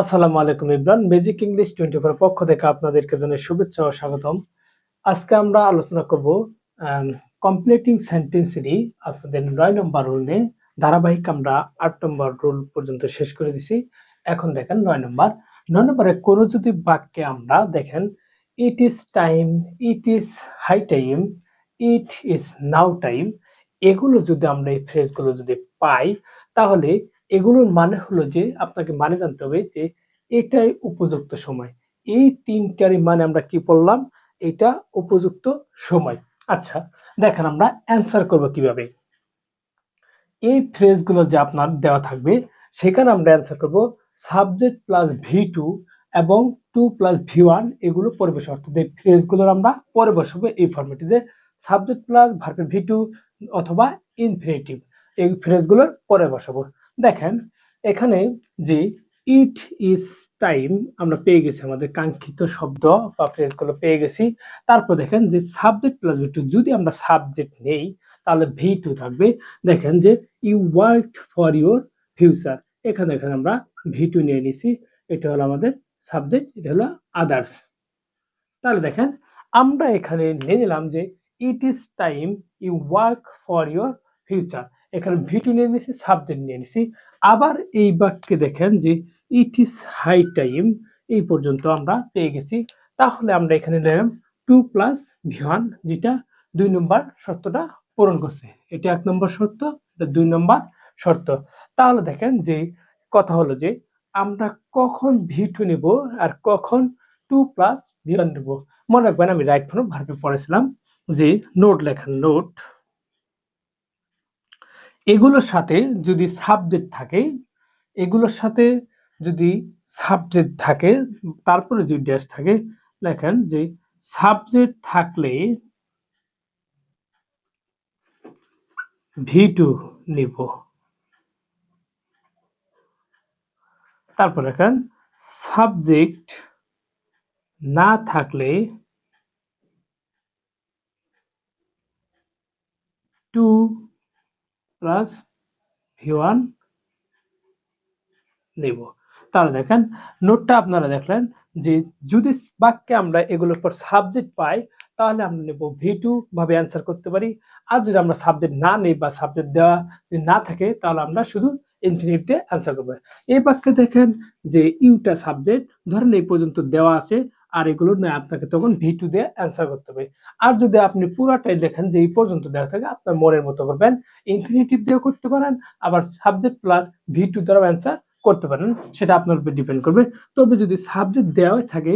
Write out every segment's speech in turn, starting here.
আসসালামু আলাইকুম Imran. Magic English twenty four পক্ষ থেকে আপনাদেরকে জানাই শুভেচ্ছা ও স্বাগতম। আজকে আমরা আলোচনা করব কমপ্লিটিং সেন্টেন্সেরই আপনাদের নয় নম্বর রুল নিয়ে। ধারাবাহিক আমরা আট নম্বর রুল পর্যন্ত শেষ করে দিছি। এখন দেখেন নয় নম্বর। নয় নম্বরে কোনো যদি বাক্যে আমরা দেখেন it is time it is high time it is now time এগুলো যদি আমরা এই ফ্রেজগুলো যদি পাই, তাহলে এগুলোর মানে হলো যে আপনাকে মানে জানতে হবে যে এটাই উপযুক্ত সময়। এই তিনটারই মানে আমরা কি বললাম? এটা উপযুক্ত সময়। আচ্ছা দেখেন আমরা অ্যান্সার করব কীভাবে? এই ফ্রেজগুলো যে আপনার দেওয়া থাকবে, সেখানে আমরা অ্যান্সার করব সাবজেক্ট প্লাস ভি টু এবং টু প্লাস ভি ওয়ান এগুলো পরিবেশ অর্থাৎ এই ফ্রেজগুলোর আমরা পরে বসাবো এই ফর্মেটে যে সাবজেক্ট প্লাস ভার্বের ভি টু অথবা ইনফিনিটিভ এই ফ্রেজগুলোর পরে বসাবো। দেখেন, এখানে যে ইট ইজ টাইম আমরা পেয়ে গেছি আমাদের কাঙ্ক্ষিত শব্দ বা ফ্রেজগুলো পেয়ে গেছি। তারপর দেখেন যে সাবজেক্ট প্লাস টু যদি আমরা সাবজেক্ট নেই, তাহলে ভি টু থাকবে। দেখেন যে you work for your future এখানে এখানে আমরা ভি টু নিয়ে নিছি, এটা হলো আমাদের সাবজেক্ট এটা হলো আদার্স তাহলে দেখেন, আমরা এখানে নিয়ে নিলাম যে it is time you work for your future এখানে ভিটু নিয়ে নিয়েছি সাবজেক্ট নিয়ে নিয়েছি আবার এই বাক্যে দেখেন যে ইট ইজ হাই টাইম এই পর্যন্ত আমরা পেয়ে গেছি। তাহলে আমরা এখানে নিলাম টু প্লাস ভিওয়ান যেটা দুই নম্বর শর্তটা পূরণ করছে। এটা এক নম্বর শর্ত, এটা দুই নম্বর শর্ত। তাহলে দেখেন যে, কথা হলো যে, আমরা কখন ভিটু নেব আর কখন টু প্লাস ভিওয়ান নেব। মনে রাখবেন আমি রাইট ফোন ভার্বে পড়েছিলাম যে নোট লেখেন নোট এগুলোর সাথে যদি সাবজেক্ট থাকে, এগুলোর সাথে যদি সাবজেক্ট থাকে, তারপরে যদি ড্যাশ থাকে লেখেন যে সাবজেক্ট থাকলে ভি টু নিব। তারপর লেখেন সাবজেক্ট না থাকলে টু প্লাস ভি ওয়ান নেব। তাহলে দেখেন, নোটটা আপনারা দেখলেন যে যদি বাক্যে আমরা এগুলোর পর সাবজেক্ট পাই, তাহলে আমরা নেব ভি টু ভাবে অ্যান্সার করতে পারি। আর যদি আমরা সাবজেক্ট না নেই বা সাবজেক্ট দেওয়া যদি না থাকে, তাহলে আমরা শুধু ইনফিনিট দিয়ে অ্যান্সার করব। এই বাক্যে দেখেন যে ইউটা সাবজেক্ট ধরেন এই পর্যন্ত দেওয়া আছে আর এগুলো নয় আপনাকে তখন ভি টু দিয়ে অ্যান্সার করতে হবে। আর যদি আপনি পুরাটাই দেখেন যে এই পর্যন্ত দেওয়া থাকে, আপনার মনের মতো করবেন। ইনফিনিটিভ দিয়েও করতে পারেন, আবার সাবজেক্ট প্লাস ভি টু দ্বারাও অ্যান্সার করতে পারেন, সেটা আপনার উপর ডিপেন্ড করবে। তবে যদি সাবজেক্ট দেওয়া থাকে,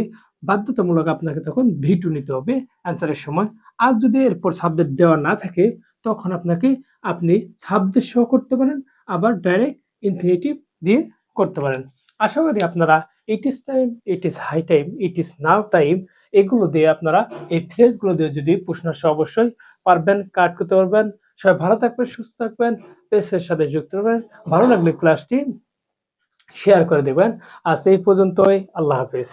বাধ্যতামূলক আপনাকে তখন ভি টু নিতে হবে অ্যান্সারের সময়। আর যদি এরপর সাবজেক্ট দেওয়া না থাকে, তখন আপনাকে আপনি সাবজেক্ট সহ করতে পারেন, আবার ডাইরেক্ট ইনফিনিটিভ দিয়ে করতে পারেন। আশা করি আপনারা it is time it is high time it is now time এগুলো দিয়ে আপনারা এই ফ্রেজগুলো দিয়ে যদি প্রশ্ন আসে অবশ্যই পারবেন, কাট করতে পারবেন। সবাই ভালো থাকবেন, সুস্থ থাকবেন পেসের সাথে যুক্ত হবেন ভালো লাগলে ক্লাসটি শেয়ার করে দেবেন। আজ এই পর্যন্তই, আল্লাহ হাফিজ।